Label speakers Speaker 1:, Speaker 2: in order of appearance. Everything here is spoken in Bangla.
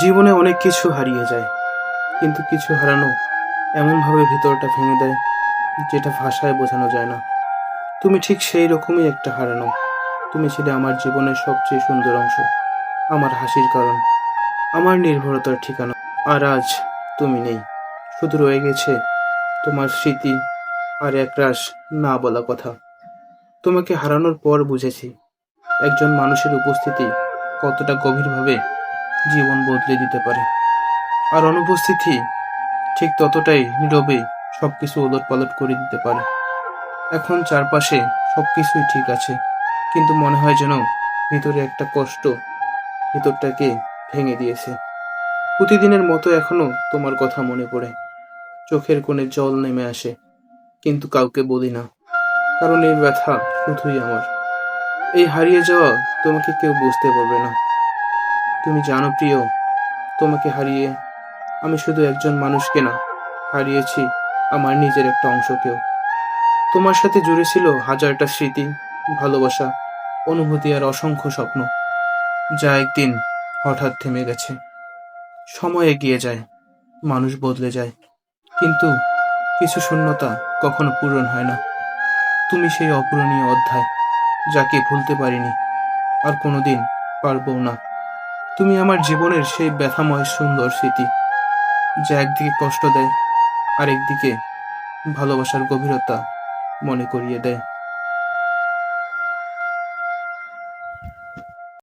Speaker 1: জীবনে অনেক কিছু হারিয়ে যায়, কিন্তু কিছু হারানো এমনভাবে ভিতরটা ভেঙে দেয় যেটা ভাষায় বোঝানো যায় না। তুমি ঠিক সেই রকমই একটা হারানো। তুমি ছিলে আমার জীবনের সবচেয়ে সুন্দর অংশ, আমার হাসির কারণ, আমার নির্ভরতার ঠিকানা। আর আজ তুমি নেই, শুধু রয়ে গেছে তোমার স্মৃতি আর এক একরাশ না বলা কথা। তোমাকে হারানোর পর বুঝেছি, একজন মানুষের উপস্থিতি কতটা গভীরভাবে জীবন বদলে দিতে পারে। আর অনুপস্থিতি ঠিক ততটাই নীরবে সবকিছু ওলট পালট করে দিতে পারে। এখন চারপাশে সবকিছুই ঠিক আছে, কিন্তু মনে হয় যেন ভিতরে একটা কষ্ট ভিতরটাকে ভেঙে দিয়েছে। প্রতিদিনের মতো এখনও তোমার কথা মনে পড়ে। চোখের কোণে জল নেমে আসে, কিন্তু কাউকে বলি না, কারণ এই ব্যথা শুধুই আমার। এই হারিয়ে যাওয়া তোমাকে কেউ বুঝতে পারবে না। তুমি জানো প্রিয়, তোমাকে হারিয়ে আমি শুধু একজন মানুষকে না, হারিয়েছি আমার নিজের একটা অংশকেও। তোমার সাথে জুড়ে ছিল হাজারটা স্মৃতি, ভালোবাসা, অনুভূতি আর অসংখ্য স্বপ্ন। যা একদিন হঠাৎ থেমে গেছে। সময় এগিয়ে যায়, মানুষ বদলে যায়, কিন্তু কিছু শূন্যতা কখনো পূরণ হয় না। তুমি সেই অপূরণীয় অধ্যায়, যাকে ভুলতে পারিনি, আর কোনোদিন পারব না। তুমি আমার জীবনের সেই ব্যথাময় সুন্দর স্মৃতি, যা একদিকে কষ্ট দেয় আর একদিকে ভালোবাসার গভীরতা মনে করিয়ে দেয়।